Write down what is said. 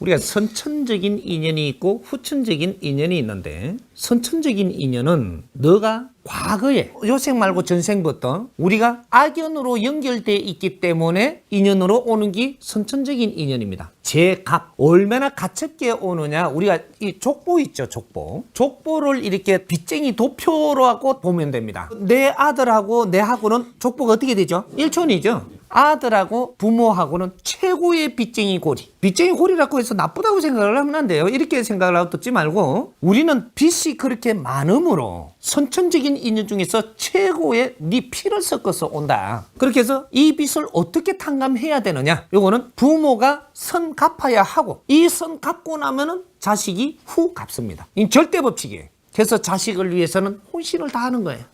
우리가 선천적인 인연이 있고 후천적인 인연이 있는데 선천적인 인연은 너가 과거에 요생 말고 전생부터 우리가 악연으로 연결돼 있기 때문에 인연으로 오는 게 선천적인 인연입니다. 제갑 얼마나 가깝게 오느냐 우리가 이 족보 있죠 족보 족보를 이렇게 빚쟁이 도표로 하고 보면 됩니다. 내 아들하고 내하고는 족보가 어떻게 되죠? 일촌이죠. 아들하고 부모하고는 최고의 빚쟁이 고리. 빚쟁이 고리라고 해서 나쁘다고 생각을 하면 안 돼요. 이렇게 생각을 하고 듣지 말고 우리는 빚이 그렇게 많음으로 선천적인 인연 중에서 최고의 네 피를 섞어서 온다. 그렇게 해서 이 빚을 어떻게 탕감해야 되느냐? 요거는 부모가 선 갚아야 하고 이 선 갚고 나면은 자식이 후 갚습니다. 이 절대 법칙이에요. 그래서 자식을 위해서는 혼신을 다하는 거예요.